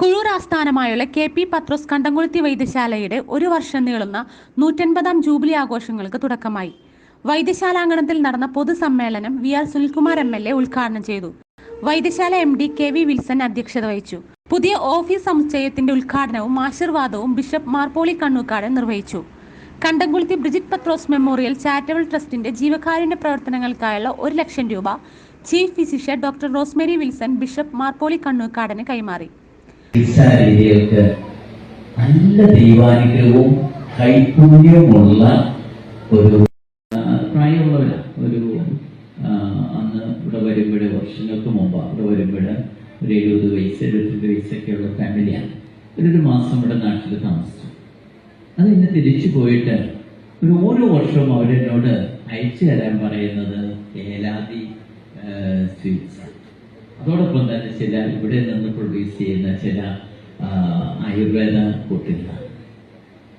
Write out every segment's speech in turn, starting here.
കുഴൂർ ആസ്ഥാനമായുള്ള K P പത്രോസ് കണ്ടംകുളത്തി വൈദ്യശാലയുടെ ഒരു വർഷം നീളുന്ന നൂറ്റൻപതാം ജൂബിലി ആഘോഷങ്ങൾക്ക് തുടക്കമായി. വൈദ്യശാലാങ്കണത്തിൽ നടന്ന പൊതുസമ്മേളനം V R Sunilkumar M L A ഉദ്ഘാടനം ചെയ്തു. Vaidyasala M D K V Wilson അധ്യക്ഷത വഹിച്ചു. പുതിയ ഓഫീസ് സമുച്ചയത്തിന്റെ ഉദ്ഘാടനവും ആശീർവാദവും ബിഷപ്പ് മാർപ്പോളി കണ്ണൂക്കാടൻ നിർവഹിച്ചു. കണ്ടംകുളത്തി ബ്രിജിറ്റ് പത്രോസ് മെമ്മോറിയൽ ചാരിറ്റബിൾ ട്രസ്റ്റിന്റെ ജീവകാരുണ്യ പ്രവർത്തനങ്ങൾക്കായുള്ള ഒരു ലക്ഷം രൂപ chief physician doctor Rosemary Wilson bishop Mar Pauly കണ്ണൂക്കാടന് കൈമാറി. ചികിത്സാ നല്ല ദൈവാനുഗ്രഹവും കൈപുണ്യവുമുള്ള ഒരു ആ, ഒരു അന്ന് ഇവിടെ വരുമ്പോഴേ വർഷങ്ങൾക്ക് മുമ്പ്. ഇവിടെ വരുമ്പോഴേ ഒരു എഴുപത് വയസ്സ് എഴുപത്തിരണ്ട് വയസ്സൊക്കെയുള്ള ഫാമിലിയാണ്. ഒരു മാസം ഇവിടെ നാട്ടിൽ താമസിച്ചു. അത് ഇന്ന് തിരിച്ചു പോയിട്ട് ഒരു ഓരോ വർഷവും അവരെന്നോട് അയച്ചു തരാൻ പറയുന്നത് ഏലാതി സ്വീറ്റ്സ് അതോടൊപ്പം തന്നെ ചില ഇവിടെ നിന്ന് പ്രൊഡ്യൂസ് ചെയ്യുന്ന ചില ആയുർവേദ കുട്ടികൾ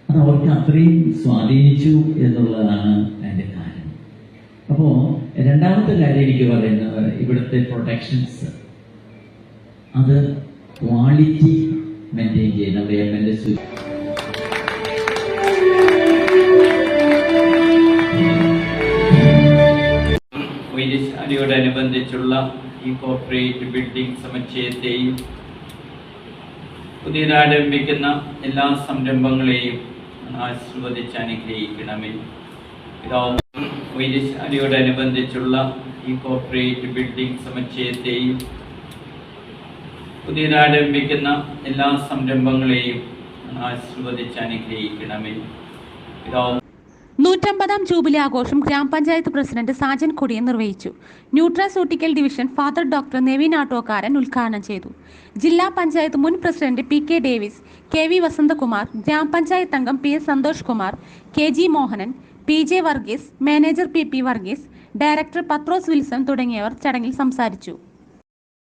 അത് അവർക്ക് അത്രയും സ്വാധീനിച്ചു എന്നുള്ളതാണ് അതിന്റെ കാരണം. അപ്പോൾ രണ്ടാമത്തെ കാര്യം എനിക്ക് പറയുന്നത് ഇവിടുത്തെ പ്രൊട്ടക്ഷൻസ് അത് ക്വാളിറ്റി മെയിന്റെയിൻ ചെയ്യുന്ന വേമന്റെ വൈദ്യശാലയോടനുബന്ധിച്ചുള്ള ഈ കോർപ്പറേറ്റ് ബിൽഡിംഗ് സമുച്ചയത്തെയും പുതിയതാരംഭിക്കുന്ന എല്ലാ സംരംഭങ്ങളെയും ആശീർവദിച്ച് അനുഗ്രഹിക്കണമേ. പിതാവ് വൈദ്യശാലയോടനുബന്ധിച്ചുള്ള ഈ കോർപ്പറേറ്റ് ബിൽഡിംഗ് സമുച്ചയത്തെയും പുതിയതാരംഭിക്കുന്ന എല്ലാ സംരംഭങ്ങളെയും ആശീർവദിച്ച് അനുഗ്രഹിക്കണമേ. പിതാവ് നൂറ്റമ്പതാം ജൂബിലി ആഘോഷം ഗ്രാമപഞ്ചായത്ത് പ്രസിഡന്റ് സാജൻ കൊടിയൻ നിർവഹിച്ചു. Nutraceutical division father doctor Nevin Attokaran ഉദ്ഘാടനം ചെയ്തു. ജില്ലാ പഞ്ചായത്ത് മുൻ president P K Davis K V Vasanthakumar ഗ്രാമപഞ്ചായത്ത് അംഗം P S Santhosh Kumar K G Mohanan P J Varghese manager P P Varghese director Pathros Wilson തുടങ്ങിയവർ ചടങ്ങിൽ സംസാരിച്ചു.